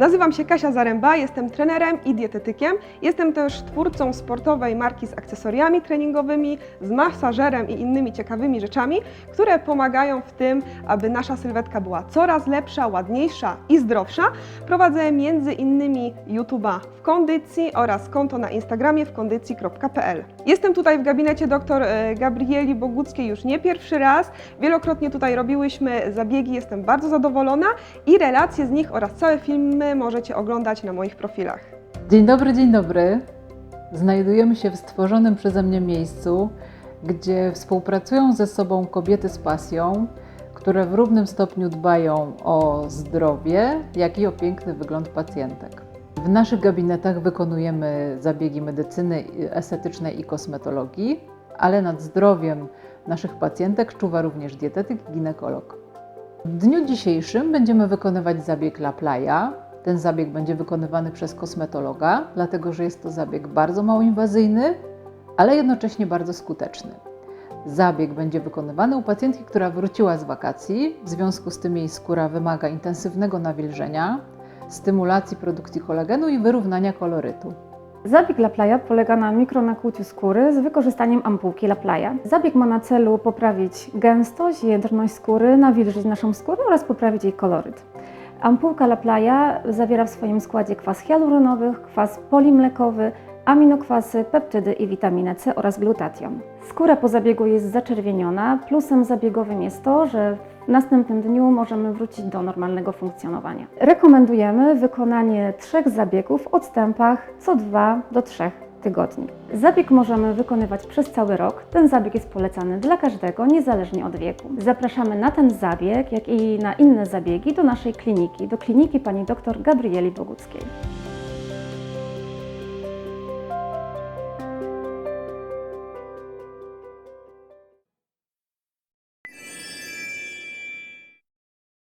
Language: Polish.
Nazywam się Kasia Zaręba, jestem trenerem i dietetykiem. Jestem też twórcą sportowej marki z akcesoriami treningowymi, z masażerem i innymi ciekawymi rzeczami, które pomagają w tym, aby nasza sylwetka była coraz lepsza, ładniejsza i zdrowsza. Prowadzę między innymi YouTube'a w kondycji oraz konto na Instagramie w kondycji.pl. Jestem tutaj w gabinecie dr e, Gabrieli Boguckiej już nie pierwszy raz. Wielokrotnie tutaj robiłyśmy zabiegi, jestem bardzo zadowolona i relacje z nich oraz całe filmy możecie oglądać na moich profilach. Dzień dobry, dzień dobry. Znajdujemy się w stworzonym przeze mnie miejscu, gdzie współpracują ze sobą kobiety z pasją, które w równym stopniu dbają o zdrowie, jak i o piękny wygląd pacjentek. W naszych gabinetach wykonujemy zabiegi medycyny estetycznej i kosmetologii, ale nad zdrowiem naszych pacjentek czuwa również dietetyk i ginekolog. W dniu dzisiejszym będziemy wykonywać zabieg La Playa. Ten zabieg będzie wykonywany przez kosmetologa, dlatego że jest to zabieg bardzo mało inwazyjny, ale jednocześnie bardzo skuteczny. Zabieg będzie wykonywany u pacjentki, która wróciła z wakacji, w związku z tym jej skóra wymaga intensywnego nawilżenia, stymulacji produkcji kolagenu i wyrównania kolorytu. Zabieg La Playa polega na mikronakłuciu skóry z wykorzystaniem ampułki La Playa. Zabieg ma na celu poprawić gęstość, jędrność skóry, nawilżyć naszą skórę oraz poprawić jej koloryt. Ampułka La Playa zawiera w swoim składzie kwas hialuronowy, kwas polimlekowy, aminokwasy, peptydy i witaminę C oraz glutation. Skóra po zabiegu jest zaczerwieniona. Plusem zabiegowym jest to, że w następnym dniu możemy wrócić do normalnego funkcjonowania. Rekomendujemy wykonanie trzech zabiegów w odstępach co 2 do 3 tygodni. Zabieg możemy wykonywać przez cały rok. Ten zabieg jest polecany dla każdego, niezależnie od wieku. Zapraszamy na ten zabieg, jak i na inne zabiegi do naszej kliniki, do kliniki pani dr Gabrieli Boguckiej.